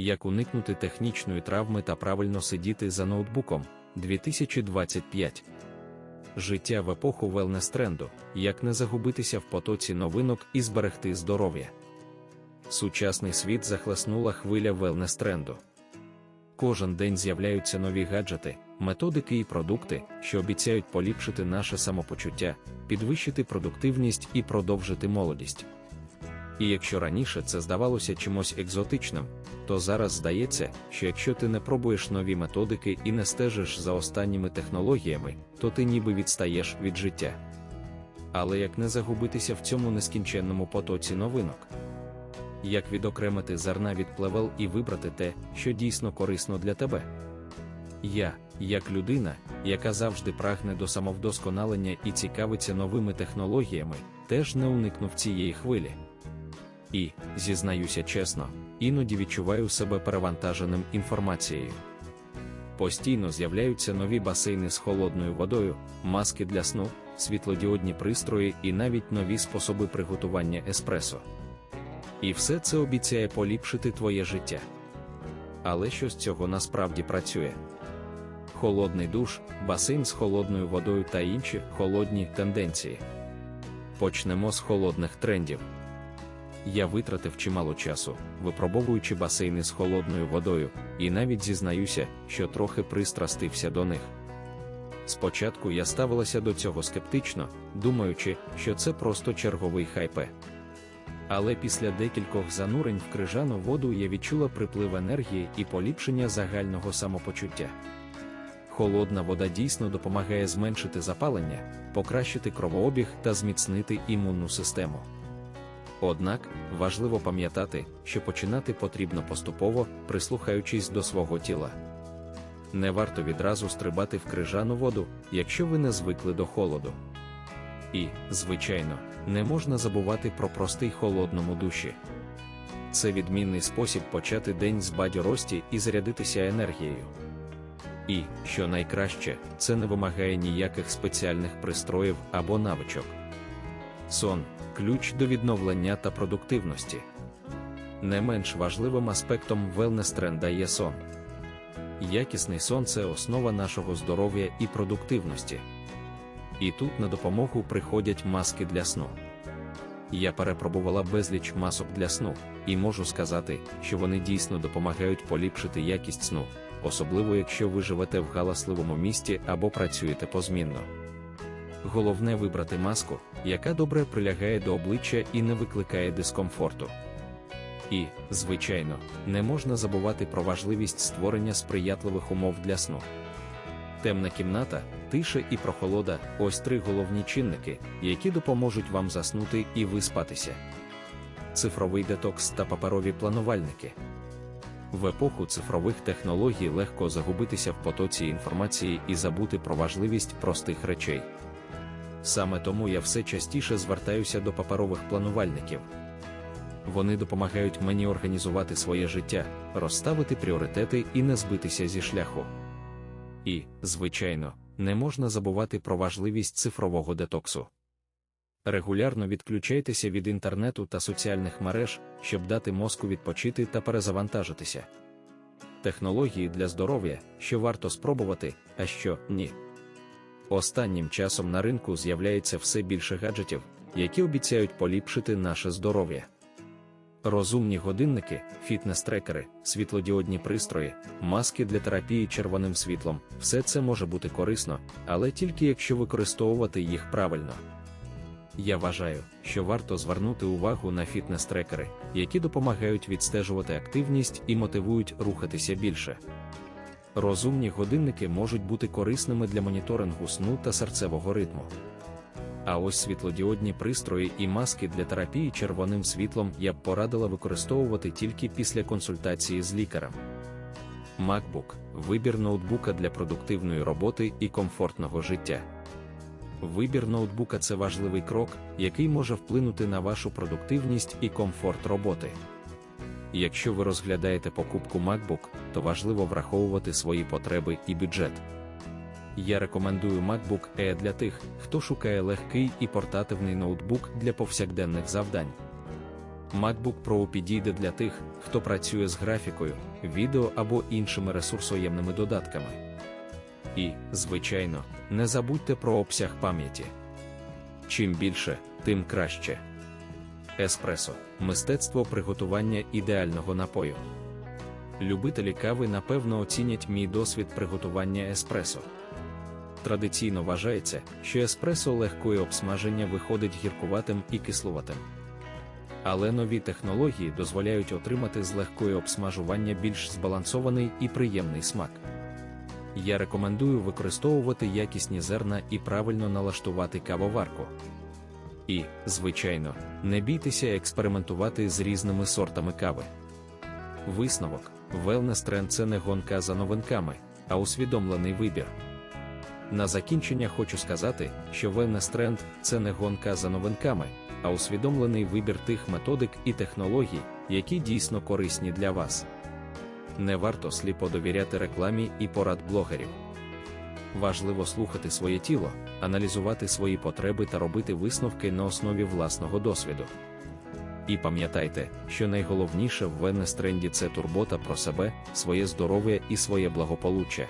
Як уникнути технічної травми та правильно сидіти за ноутбуком 2025. Життя в епоху велнес-тренду, як не загубитися в потоці новинок і зберегти здоров'я. Сучасний світ захлеснула хвиля велнес-тренду. Кожен день з'являються нові гаджети, методики і продукти, що обіцяють поліпшити наше самопочуття, підвищити продуктивність і продовжити молодість. І якщо раніше це здавалося чимось екзотичним, то зараз здається, що якщо ти не пробуєш нові методики і не стежиш за останніми технологіями, то ти ніби відстаєш від життя. Але як не загубитися в цьому нескінченному потоці новинок? Як відокремити зерна від плевел і вибрати те, що дійсно корисно для тебе? Я, як людина, яка завжди прагне до самовдосконалення і цікавиться новими технологіями, теж не уникнув цієї хвилі. І, зізнаюся чесно, іноді відчуваю себе перевантаженим інформацією. Постійно з'являються нові басейни з холодною водою, маски для сну, світлодіодні пристрої і навіть нові способи приготування еспресо. І все це обіцяє поліпшити твоє життя. Але що з цього насправді працює? Холодний душ, басейн з холодною водою та інші холодні тенденції. Почнемо з холодних трендів. Я витратив чимало часу, випробовуючи басейни з холодною водою, і навіть зізнаюся, що трохи пристрастився до них. Спочатку я ставилася до цього скептично, думаючи, що це просто черговий хайпе. Але після декількох занурень в крижану воду я відчула приплив енергії і поліпшення загального самопочуття. Холодна вода дійсно допомагає зменшити запалення, покращити кровообіг та зміцнити імунну систему. Однак важливо пам'ятати, що починати потрібно поступово, прислухаючись до свого тіла. Не варто відразу стрибати в крижану воду, якщо ви не звикли до холоду. І, звичайно, не можна забувати про простий холодному душі. Це відмінний спосіб почати день з бадьорості і зарядитися енергією. І, що найкраще, це не вимагає ніяких спеціальних пристроїв або навичок. Сон ключ до відновлення та продуктивності. Не менш важливим аспектом велнес-тренда є сон. Якісний сон це основа нашого здоров'я і продуктивності. І тут на допомогу приходять маски для сну. Я перепробувала безліч масок для сну, і можу сказати, що вони дійсно допомагають поліпшити якість сну, особливо якщо ви живете в галасливому місті або працюєте позмінно. Головне вибрати маску, яка добре прилягає до обличчя і не викликає дискомфорту. І, звичайно, не можна забувати про важливість створення сприятливих умов для сну. Темна кімната, тиша і прохолода ось три головні чинники, які допоможуть вам заснути і виспатися. Цифровий детокс та паперові планувальники. В епоху цифрових технологій легко загубитися в потоці інформації і забути про важливість простих речей. Саме тому я все частіше звертаюся до паперових планувальників. Вони допомагають мені організувати своє життя, розставити пріоритети і не збитися зі шляху. І, звичайно, не можна забувати про важливість цифрового детоксу. Регулярно відключайтеся від інтернету та соціальних мереж, щоб дати мозку відпочити та перезавантажитися. Технології для здоров'я, що варто спробувати, а що ні. Останнім часом на ринку з'являється все більше гаджетів, які обіцяють поліпшити наше здоров'я. Розумні годинники, фітнес-трекери, світлодіодні пристрої, маски для терапії червоним світлом все це може бути корисно, але тільки якщо використовувати їх правильно. Я вважаю, що варто звернути увагу на фітнес-трекери, які допомагають відстежувати активність і мотивують рухатися більше. Розумні годинники можуть бути корисними для моніторингу сну та серцевого ритму. А ось світлодіодні пристрої і маски для терапії червоним світлом я б порадила використовувати тільки після консультації з лікарем. MacBook вибір ноутбука для продуктивної роботи і комфортного життя. Вибір ноутбука це важливий крок, який може вплинути на вашу продуктивність і комфорт роботи. Якщо ви розглядаєте покупку MacBook, то важливо враховувати свої потреби і бюджет. Я рекомендую MacBook Air для тих, хто шукає легкий і портативний ноутбук для повсякденних завдань. MacBook Pro підійде для тих, хто працює з графікою, відео або іншими ресурсоємними додатками. І, звичайно, не забудьте про обсяг пам'яті. Чим більше, тим краще. Еспресо мистецтво приготування ідеального напою. Любителі кави напевно оцінять мій досвід приготування еспресо. Традиційно вважається, що еспресо легкої обсмаження виходить гіркуватим і кислуватим. Але нові технології дозволяють отримати з легкої обсмажування більш збалансований і приємний смак. Я рекомендую використовувати якісні зерна і правильно налаштувати кавоварку. І, звичайно, не бійтеся експериментувати з різними сортами кави. Висновок: Wellness Trend – це не гонка за новинками, а усвідомлений вибір. На закінчення хочу сказати, що Wellness Trend – це не гонка за новинками, а усвідомлений вибір тих методик і технологій, які дійсно корисні для вас. Не варто сліпо довіряти рекламі і порад блогерів. Важливо слухати своє тіло, аналізувати свої потреби та робити висновки на основі власного досвіду. І пам'ятайте, що найголовніше в wellness тренді це турбота про себе, своє здоров'я і своє благополуччя.